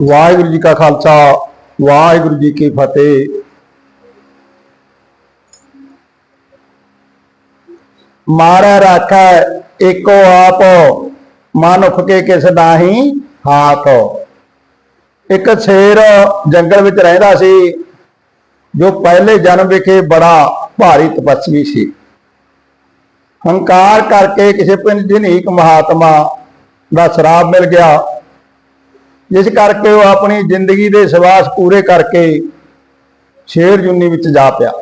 ਵਾਹਿਗੁਰੂ ਜੀ ਕਾ ਖਾਲਸਾ, ਵਾਹਿਗੁਰੂ ਜੀ ਕੀ ਫਤਿਹ। ਮਾਰਾ ਰਾਖਾ ਏਕੋ ਆਪ ਮਨੁੱਖ ਕੇ ਕਿਸ ਨਾਹੀ ਹਾਥ ਇੱਕ ਸ਼ੇਰ ਜੰਗਲ ਵਿੱਚ ਰਹਿੰਦਾ ਸੀ, ਜੋ ਪਹਿਲੇ ਜਨਮ ਵਿਖੇ ਬੜਾ ਭਾਰੀ ਤਪਸਵੀ ਸੀ। ਹੰਕਾਰ ਕਰਕੇ ਕਿਸੇ ਪਿੰਡ ਜਨੀਕ ਮਹਾਤਮਾ ਦਾ ਸ਼ਰਾਬ ਮਿਲ ਗਿਆ। ਜਿਸ ਕਰਕੇ ਉਹ ਆਪਣੀ ਜ਼ਿੰਦਗੀ ਦੇ ਸਵਾਸ ਪੂਰੇ ਕਰਕੇ ਸ਼ੇਰ ਜੁਨੀ ਵਿੱਚ ਜਾ ਪਿਆ।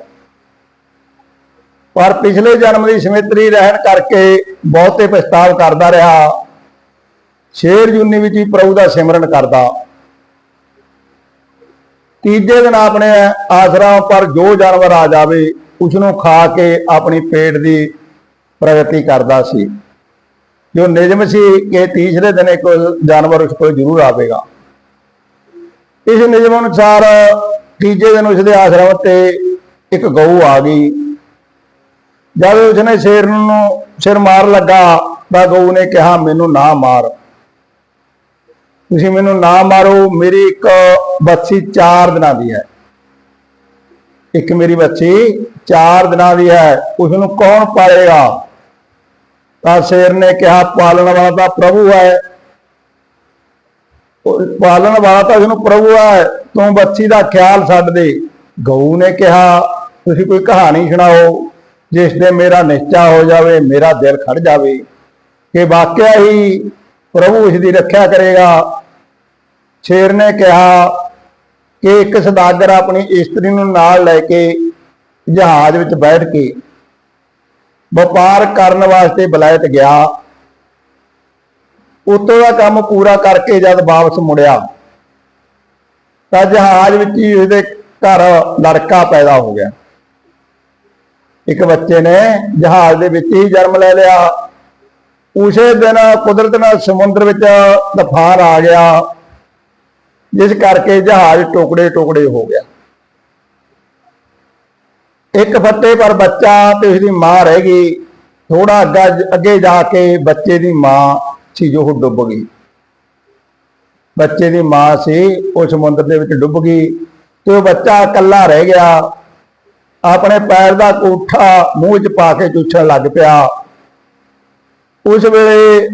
ਪਰ ਪਿਛਲੇ ਜਨਮ ਦੀ ਸਮਿਤਰੀ ਰਹਿਣ ਕਰਕੇ ਬਹੁਤੇ ਪਛਤਾਵ ਕਰਦਾ ਰਿਹਾ। ਸ਼ੇਰ ਜੁਨੀ ਵਿੱਚ ਹੀ ਪ੍ਰਭੂ ਦਾ ਸਿਮਰਨ ਕਰਦਾ। ਤੀਜੇ ਦਿਨ ਆਪਣੇ ਆਸਰਾ ਪਰ ਜੋ ਜਾਨਵਰ ਆ ਜਾਵੇ ਉਸ ਨੂੰ ਖਾ ਕੇ ਆਪਣੀ ਪੇਟ ਦੀ ਪ੍ਰਗਤੀ ਕਰਦਾ ਸੀ। ਜੋ ਨਿਯਮ ਸੀ ਕਿ ਤੀਸਰੇ ਦਿਨ ਇੱਕ ਜਾਨਵਰ ਉਸ ਕੋਲ ਜ਼ਰੂਰ ਆਵੇਗਾ। ਇਸ ਨਿਯਮ ਅਨੁਸਾਰ ਤੀਜੇ ਦਿਨ ਉਸਦੇ ਆਸ਼ਰਮ ਤੇ ਇੱਕ ਗਊ ਆ ਗਈ। ਜਦ ਉਸਨੇ ਸ਼ੇਰ ਨੂੰ ਸਿਰ ਮਾਰ ਲੱਗਾ ਤਾਂ ਗਊ ਨੇ ਕਿਹਾ, ਮੈਨੂੰ ਨਾ ਮਾਰ। ਤੁਸੀਂ ਮੈਨੂੰ ਨਾ ਮਾਰੋ, ਮੇਰੀ ਇੱਕ ਬੱਚੀ 4 ਦਿਨਾਂ ਦੀ ਹੈ। ਇੱਕ ਮੇਰੀ ਬੱਚੀ 4 ਦਿਨਾਂ ਦੀ ਹੈ। ਉਸ ਨੂੰ ਕੌਣ ਪਾਲੇਗਾ? ਤਾਂ ਸ਼ੇਰ ਨੇ ਕਿਹਾ, ਪਾਲਣ ਵਾਲਾ ਤਾਂ ਪ੍ਰਭੂ ਹੈ। ਪਾਲਣ ਵਾਲਾ ਤਾਂ ਉਹਨੂੰ ਪ੍ਰਭੂ ਹੈ। ਤੂੰ ਬੱਚੀ ਦਾ ਖਿਆਲ ਛੱਡ ਦੇ। ਗਊ ਨੇ ਕਿਹਾ, ਤੁਸੀਂ ਕੋਈ ਕਹਾਣੀ ਸੁਣਾਓ, ਜਿਸ ਦੇ ਮੇਰਾ ਨਿਸ਼ਚਾ ਹੋ ਜਾਵੇ, ਮੇਰਾ ਦਿਲ ਖੜ ਜਾਵੇ। ਕਿ ਵਾਕਿਆ ਹੀ ਪ੍ਰਭੂ ਇਸ ਦੀ ਰੱਖਿਆ ਕਰੇਗਾ। ਸ਼ੇਰ ਨੇ ਕਿਹਾ, ਕਿ ਇੱਕ ਸਦਾਗਰ ਆਪਣੀ ਇਸਤਰੀ ਨੂੰ ਨਾਲ ਲੈ ਕੇ ਜਹਾਜ਼ ਵਿੱਚ ਬੈਠ ਕੇ ਵਪਾਰ ਕਰਨ ਵਾਸਤੇ ਬਲਾਇਤ ਗਿਆ। ਉਤੋਂ ਦਾ ਕੰਮ ਪੂਰਾ ਕਰਕੇ ਜਦ ਵਾਪਸ ਮੁੜਿਆ, ਤਾਂ ਜਹਾਜ਼ ਵਿੱਚ ਹੀ ਉਹਦੇ ਘਰ ਲੜਕਾ ਪੈਦਾ ਹੋ ਗਿਆ। ਇੱਕ ਬੱਚੇ ਨੇ ਜਹਾਜ਼ ਦੇ ਵਿੱਚ ਹੀ ਜਨਮ ਲੈ ਲਿਆ। ਉਸੇ ਦਿਨ ਕੁਦਰਤ ਨਾਲ ਸਮੁੰਦਰ ਵਿੱਚ ਤੂਫਾਨ ਆ ਗਿਆ, ਜਿਸ ਕਰਕੇ ਜਹਾਜ਼ ਟੁਕੜੇ ਟੁਕੜੇ ਹੋ ਗਿਆ। ਇੱਕ ਫੱਟੇ ਪਰ ਬੱਚਾ ਤੇ ਉਸਦੀ ਮਾਂ ਰਹਿ ਗਈ। ਥੋੜਾ ਅੱਗਾ ਅੱਗੇ ਜਾ ਕੇ ਬੱਚੇ ਦੀ ਮਾਂ ਸੀ ਜੋ ਡੁੱਬ ਗਈ। ਬੱਚੇ ਦੀ ਮਾਂ ਸੀ, ਉਹ ਸਮੁੰਦਰ ਦੇ ਵਿੱਚ ਡੁੱਬ ਗਈ ਤੇ ਉਹ ਬੱਚਾ ਇਕੱਲਾ ਰਹਿ ਗਿਆ। ਆਪਣੇ ਪੈਰ ਦਾ ਕੋਠਾ ਮੂੰਹ 'ਚ ਪਾ ਕੇ ਚੂਛਣ ਲੱਗ ਪਿਆ। ਉਸ ਵੇਲੇ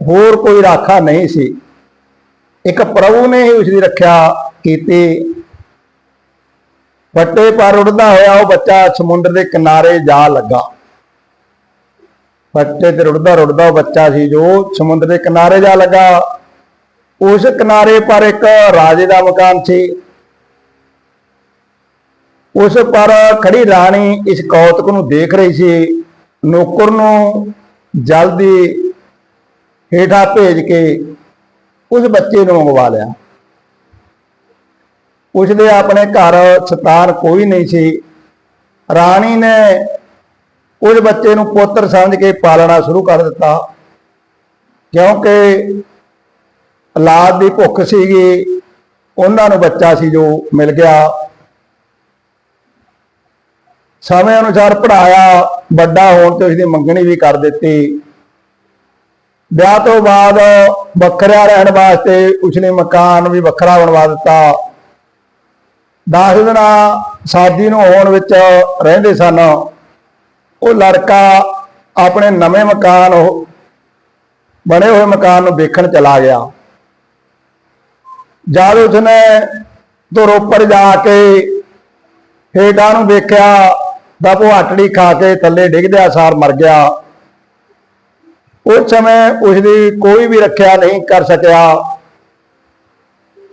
ਹੋਰ ਕੋਈ ਰਾਖਾ ਨਹੀਂ ਸੀ। ਇੱਕ ਪ੍ਰਭੂ ਨੇ ਹੀ ਉਸ ਦੀ ਰੱਖਿਆ ਕੀਤੀ। ਫੱਟੇ ਪਰ ਉੜਦਾ ਹੋਇਆ ਉਹ ਬੱਚਾ ਸਮੁੰਦਰ ਦੇ ਕਿਨਾਰੇ ਜਾ ਲੱਗਾ। ਫੱਟੇ ਤੇ ਰੁੜਦਾ ਰੁੜਦਾ ਉਹ ਬੱਚਾ ਸੀ ਜੋ ਸਮੁੰਦਰ ਦੇ ਕਿਨਾਰੇ ਜਾ ਲੱਗਾ। ਉਸ ਕਿਨਾਰੇ ਪਰ ਇੱਕ ਰਾਜੇ ਦਾ ਮਕਾਨ ਸੀ। ਉਸ ਪਰ ਖੜੀ ਰਾਣੀ ਇਸ ਕੌਤਕ ਨੂੰ ਦੇਖ ਰਹੀ ਸੀ। ਨੌਕਰ ਨੂੰ ਜਲਦੀ ਹੇਠਾਂ ਭੇਜ ਕੇ ਉਸ ਬੱਚੇ ਨੂੰ ਮੰਗਵਾ ਲਿਆ। ਉਸਦੇ ਆਪਣੇ ਘਰ ਸਤਾਰ ਕੋਈ ਨਹੀਂ ਸੀ। ਰਾਣੀ ਨੇ ਉਸ ਬੱਚੇ ਨੂੰ ਪੁੱਤਰ ਸਮਝ ਕੇ ਪਾਲਣਾ ਸ਼ੁਰੂ ਕਰ ਦਿੱਤਾ। ਕਿਉਂਕਿ ਔਲਾਦ ਦੀ ਭੁੱਖ ਸੀਗੀ, ਉਹਨਾਂ ਨੂੰ ਬੱਚਾ ਸੀ ਜੋ ਮਿਲ ਗਿਆ। ਸਮੇਂ ਅਨੁਸਾਰ ਪੜਾਇਆ ਵੱਡਾ ਹੋਣ ਤੇ ਉਸਦੀ ਮੰਗਣੀ ਵੀ ਕਰ ਦਿੱਤੀ। ਵਿਆਹ ਤੋਂ ਬਾਅਦ ਵੱਖਰਾ ਰਹਿਣ ਵਾਸਤੇ ਉਸਨੇ ਮਕਾਨ ਵੀ ਵੱਖਰਾ ਬਣਵਾ ਦਿੱਤਾ। ਦਸ ਦਿਨਾਂ ਸ਼ਾਦੀ ਨੂੰ ਹੋਣ ਵਿੱਚ ਰਹਿੰਦੇ ਸਨ। ਉਹ ਲੜਕਾ ਆਪਣੇ ਨਵੇਂ ਮਕਾਨ ਉਹ ਬਣੇ ਹੋਏ ਮਕਾਨ ਨੂੰ ਵੇਖਣ ਚਲਾ ਗਿਆ। ਜਦ ਉਸਨੇ ਤੋਂ ਉੱਪਰ ਜਾ ਕੇ ਹੇਠਾਂ ਨੂੰ ਵੇਖਿਆ ਤਾਂ ਉਹ ਹੱਟੜੀ ਖਾ ਕੇ ਥੱਲੇ ਡਿੱਗਦਿਆ ਸਾਰ ਮਰ ਗਿਆ। ਉਸ ਸਮੇਂ ਉਸ ਦੀ ਕੋਈ ਵੀ ਰੱਖਿਆ ਨਹੀਂ ਕਰ ਸਕਿਆ।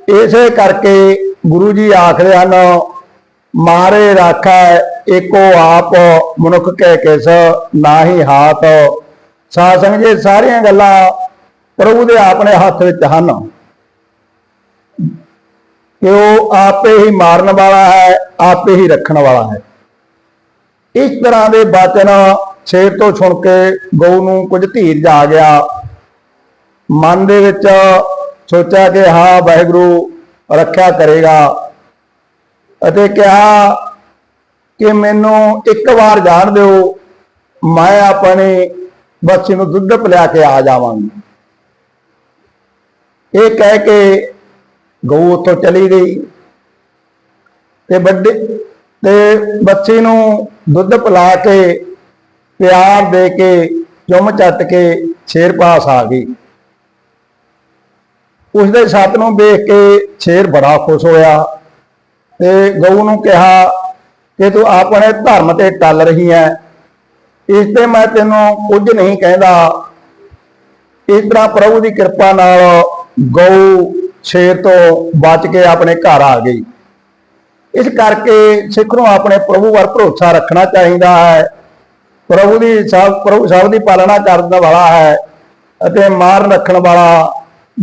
ਇਸੇ ਕਰਕੇ ਗੁਰੂ ਜੀ ਆਖਦੇ ਹਨ, ਮਾਰੇ ਰਾਖਾ ਏਕੋ ਆਪ, ਮਨੁੱਖ ਕਹਿ ਕਿਸ ਨਾਹੀ ਹਾਥ। ਸਾਧ ਸੰਗਤ ਜੀ ਸਾਰੀਆਂ ਗੱਲਾਂ ਪ੍ਰਭੂ ਦੇ ਆਪਣੇ ਹੱਥ ਵਿੱਚ ਹਨ। ਕਿ ਉਹ ਆਪੇ ਹੀ ਮਾਰਨ ਵਾਲਾ ਹੈ, ਆਪੇ ਹੀ ਰੱਖਣ ਵਾਲਾ ਹੈ। ਇਸ ਤਰ੍ਹਾਂ ਦੇ ਬਚਨ ਸ਼ੇਰ ਤੋਂ ਸੁਣ ਕੇ ਗਊ ਨੂੰ ਕੁਝ ਧੀਰ ਜਾ ਗਿਆ। ਮਨ ਦੇ ਵਿੱਚ ਸੋਚਿਆ ਕਿ ਹਾਂ, ਵਾਹਿਗੁਰੂ ਰੱਖਿਆ ਕਰੇਗਾ। ਅਤੇ ਕਿਹਾ ਕਿ ਮੈਨੂੰ ਇੱਕ ਵਾਰ ਜਾਣ ਦਿਓ, ਮੈਂ ਆਪਣੇ ਬੱਚੇ ਨੂੰ ਦੁੱਧ ਪਿਲਾ ਕੇ ਆ ਜਾਵਾਂਗੀ। ਇਹ ਕਹਿ ਕੇ ਗਊ ਉੱਥੋਂ ਚਲੀ ਗਈ ਤੇ ਵੱਡੇ ਤੇ ਬੱਚੀ ਨੂੰ ਦੁੱਧ ਪਿਲਾ ਕੇ ਪਿਆਰ ਦੇ ਕੇ ਚੁੰਮ ਚੱਟ ਕੇ ਸ਼ੇਰ ਪਾਸ ਆ ਗਈ। ਉਸਦੇ ਛੱਤ ਨੂੰ ਵੇਖ ਕੇ ਸ਼ੇਰ ਬੜਾ ਖੁਸ਼ ਹੋਇਆ ਤੇ ਗਊ ਨੂੰ ਕਿਹਾ ਕਿ ਤੂੰ ਆਪਣੇ ਧਰਮ ਤੇ ਟੱਲ ਰਹੀ ਹੈ ਇਸ ਤੇ ਮੈਂ ਤੈਨੂੰ ਕੁਝ ਨਹੀਂ ਕਹਿੰਦਾ। ਇਸ ਤਰ੍ਹਾਂ ਪ੍ਰਭੂ ਦੀ ਕਿਰਪਾ ਨਾਲ ਗਊ ਸ਼ੇਰ ਤੋਂ ਬਚ ਕੇ ਆਪਣੇ ਘਰ ਆ ਗਈ। ਇਸ ਕਰਕੇ ਸਿੱਖ ਨੂੰ ਆਪਣੇ ਪ੍ਰਭੂ ਵੱਲ ਭਰੋਸਾ ਰੱਖਣਾ ਚਾਹੀਦਾ ਹੈ। ਪ੍ਰਭੂ ਦੀ ਸਭ ਪ੍ਰਭੂ ਸਭ ਦੀ ਪਾਲਣਾ ਕਰਨ ਵਾਲਾ ਹੈ ਅਤੇ ਮਾਰ ਰੱਖਣ ਵਾਲਾ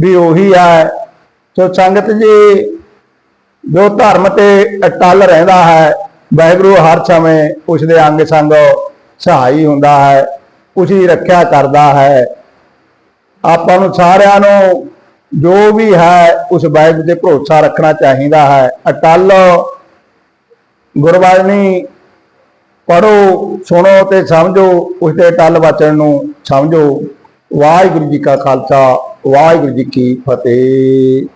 ਵੀ ਉਹੀ ਹੈ ਸੋ ਸੰਗਤ ਜੀ, ਜੋ ਧਰਮ ਤੇ ਅਟਲ ਰਹਿੰਦਾ ਹੈ, ਵਾਹਿਗੁਰੂ ਹਰ ਸਮੇਂ ਉਸ ਦੇ ਅੰਗ ਸੰਗ ਸਹਾਈ ਹੁੰਦਾ ਹੈ, ਉਸ ਦੀ ਰੱਖਿਆ ਕਰਦਾ ਹੈ। ਆਪਾਂ ਨੂੰ ਸਾਰਿਆਂ ਨੂੰ ਜੋ ਵੀ ਹੈ, ਉਸ ਵਾਹਿਗੁਰੂ ਤੇ ਭਰੋਸਾ ਰੱਖਣਾ ਚਾਹੀਦਾ ਹੈ। ਅਟਲ ਗੁਰਬਾਣੀ ਪੜੋ ਸੁਣੋ ਤੇ ਸਮਝੋ ਉਸ ਦੇ ਅਟਲ ਵਚਨ ਨੂੰ ਸਮਝੋ। ਵਾਹਿਗੁਰੂ ਜੀ ਕਾ ਖਾਲਸਾ। ਵਾਹਿਗੁਰੂ ਜੀ ਕੀ ਫਤਿਹ।